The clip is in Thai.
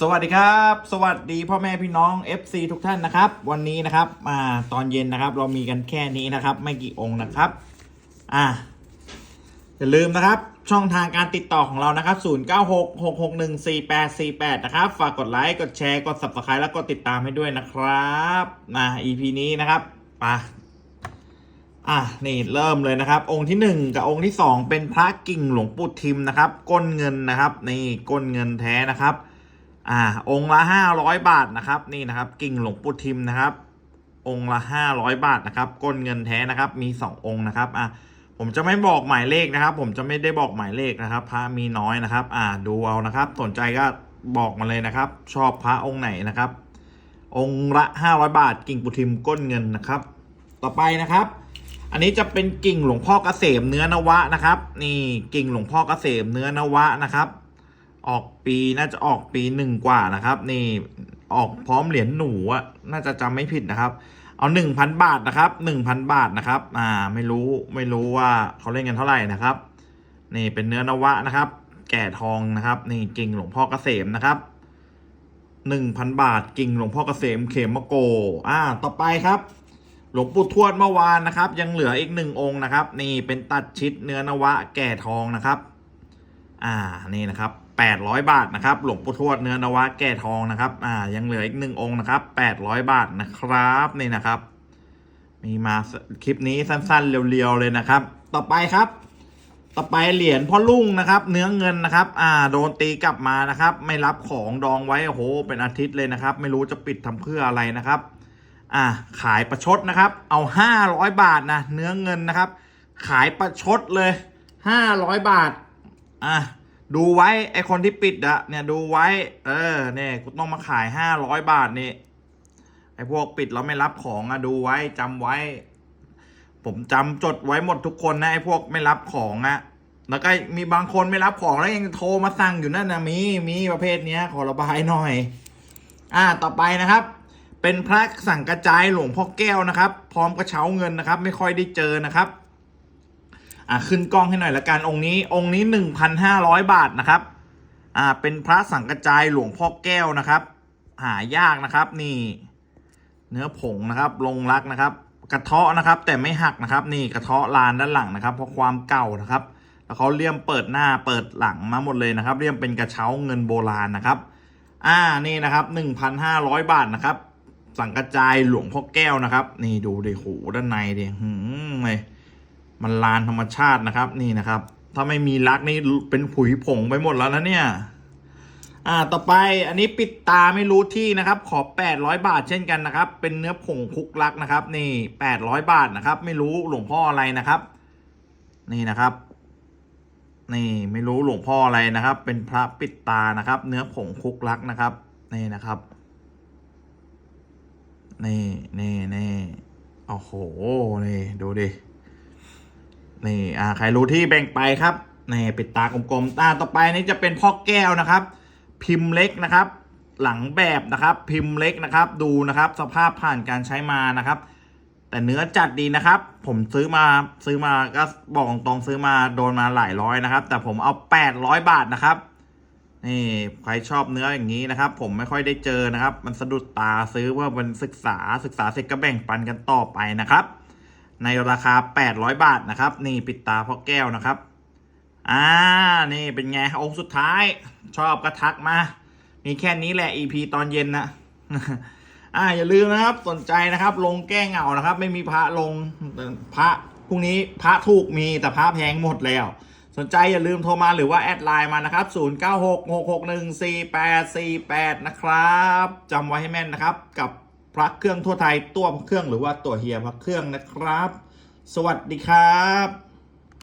สวัสดีครับ สวัสดีพ่อแม่พี่น้อง FC ทุกท่านนะครับ วันนี้นะครับมาตอนเย็นนะครับ เรามีกันแค่นี้นะครับ ไม่กี่องค์นะครับอ่าอย่าลืมนะครับ ช่องทางการติดต่อของเรานะครับ 0966614848 นะครับ ฝากกดไลค์กดแชร์กด Subscribe แล้วกดติดตามให้ด้วยนะครับนะ EP นี้นะครับไปอะนี่เริ่มเลยนะครับ องค์ที่ 1 กับองค์ที่ 2 เป็นพระกิ่งหลวงปู่ทิมนะครับ ก้นเงินนะครับนี่ก้นเงินแท้นะครับ อ่าองค์ละห้าร้อยบาทนะครับนี่นะครับกิ่งหลวงปู่ทิมนะครับ องค์ละห้าร้อยบาทนะครับก้นเงินแท้นะครับมีสององค์นะครับอะผมจะไม่บอกหมายเลขนะครับ ผมจะไม่ได้บอกหมายเลขนะครับ พระมีน้อยนะครับ อ่าดูเอานะครับ สนใจก็บอกมาเลยนะครับ ชอบพระองค์ไหนนะครับ องค์ละห้าร้อยบาท กิ่งปู่ทิมก้นเงินนะครับ ต่อไปนะครับ อันนี้จะเป็นกิ่งหลวงพ่อเกษมเนื้อนวะนะครับ นี่กิ่งหลวงพ่อเกษมเนื้อนวะนะครับ ออกปีน่าจะออกปีหนึ่งกว่านะครับ นี่ออกพร้อมเหรียญหนูอะน่าจะจำไม่ผิดนะครับ เอาหนึ่งพันบาทนะครับหนึ่งพันบาทนะครับ อ่าไม่รู้ไม่รู้ว่าเขาเล่นกันเท่าไหร่นะครับ นี่เป็นเนื้อนวะนะครับ แก่ทองนะครับ นี่กิ่งหลวงพ่อเกษมนะครับหนึ่งพันบาทกิ่งหลวงพ่อเกษมเขมมะโก อ่า ต่อไปครับ หลวงปู่ทวดเมื่อวานนะครับ ยังเหลืออีกหนึ่งองค์นะครับ นี่เป็นตัดชิดเนื้อนวะแก่ทองนะครับ อ่านี่นะครับ 800 บาทนะครับหลวงปู่ทวดเนื้อนวะแก่ทองนะครับอ่ายังเหลืออีกหนึ่งองค์นะครับ800 บาทนะครับนี่นะครับ มีมาคลิปนี้สั้นๆ เรียวๆเลยนะครับ ต่อไปครับ ต่อไปเหรียญพ่อลุงนะครับ เนื้อเงินนะครับอ่าโดนตีกลับมานะครับ ไม่รับของดองไว้โอ้โหเป็นอาทิตย์เลยนะครับ ไม่รู้จะปิดทำเพื่ออะไรนะครับอ่าขายประชดนะครับ เอาห้าร้อยบาทนะเนื้อเงินนะครับ ขายประชดเลยห้าร้อยบาทอะ ดูไว้ไอคนที่ปิดอะเนี่ยดูไว้ เออเนี่ยกูต้องมาขายห้าร้อยบาทนี่ไอพวกปิดแล้วไม่รับของอะดูไว้จำไว้ ผมจำจดไว้หมดทุกคนนะไอพวกไม่รับของอะแล้วก็มีบางคนไม่รับของแล้วยังโทรมาสั่งอยู่นั่นนะมีมีประเภทเนี้ย ขอระบายหน่อย อ่าต่อไปนะครับ เป็นพระสั่งกระจายหลวงพ่อแก้วนะครับ พร้อมกระเช้าเงินนะครับ ไม่ค่อยได้เจอนะครับ อ่าขึ้นกล้องให้หน่อยละกันองค์นี้องค์นี้หนึ่งพันห้าร้อยบาทนะครับอ่าเป็นพระสังกจายหลวงพ่อแก้วนะครับ หายากนะครับนี่ เนื้อผงนะครับ ลงรักนะครับ กระเทาะนะครับ แต่ไม่หักนะครับ นี่กระเทาะลานด้านหลังนะครับ เพราะความเก่านะครับ แล้วเขาเลี่ยมเปิดหน้าเปิดหลังมาหมดเลยนะครับ เลี่ยมเป็นกระเช้าเงินโบราณนะครับ อ่านี่นะครับหนึ่งพันห้าร้อยบาทนะครับ สังกระจายหลวงพ่อแก้วนะครับ นี่ดูดิโหด้านในดิหืมเลย มันลานธรรมชาตินะครับ นี่นะครับ ถ้าไม่มีลักนี่เป็นผุยผงไปหมดแล้วนะเนี่ย อ่าต่อไปอันนี้ปิดตาไม่รู้ที่นะครับ ขอ 800 บาทเช่นกันนะครับ เป็นเนื้อผงคุกลักนะครับ นี่ 800 บาทนะครับ ไม่รู้หลวงพ่ออะไรนะครับ นี่นะครับ นี่ไม่รู้หลวงพ่ออะไรนะครับ เป็นพระปิดตานะครับ เนื้อผงคุกลักนะครับ นี่นะครับนี่นี่นี่โอ้โห นี่ ดูดิ นี่อ่าใครรู้ที่แบ่งไปครับนี่ปิดตากลมๆตาต่อไปนี่จะเป็นพ่อแก้วนะครับ พิมพ์เล็กนะครับ หลังแบบนะครับ พิมพ์เล็กนะครับ ดูนะครับ สภาพผ่านการใช้มานะครับ แต่เนื้อจัดดีนะครับ ผมซื้อมาซื้อมาก็บอกตรงซื้อมาโดนมาหลายร้อยนะครับ แต่ผมเอา 800 บาทนะครับนี่ใครชอบเนื้ออย่างนี้นะครับ ผมไม่ค่อยได้เจอนะครับ มันสะดุดตาซื้อเพื่อเป็นศึกษาศึกษาเสร็จก็แบ่งปันกันต่อไปนะครับ ในราคา 800 บาทนะครับ นี่ปิดตาพ่อแก้วนะครับ อ่า นี่เป็นไงองค์สุดท้าย ชอบก็ทักมา มีแค่นี้แหละ EP ตอนเย็นนะอ่าอย่าลืมนะครับสนใจนะครับ ลงแก้เหงานะครับ ไม่มีพระลงพระพรุ่งนี้พระถูกมีแต่พระแพงหมดแล้ว สนใจอย่าลืมโทรมาหรือว่าแอดไลน์มานะครับ 0966614848 นะครับจำไว้ให้แม่นนะครับกับ พระเครื่องทั่วไทยตัวพระเครื่องหรือว่าตัวเฮียพระเครื่องนะครับ สวัสดีครับ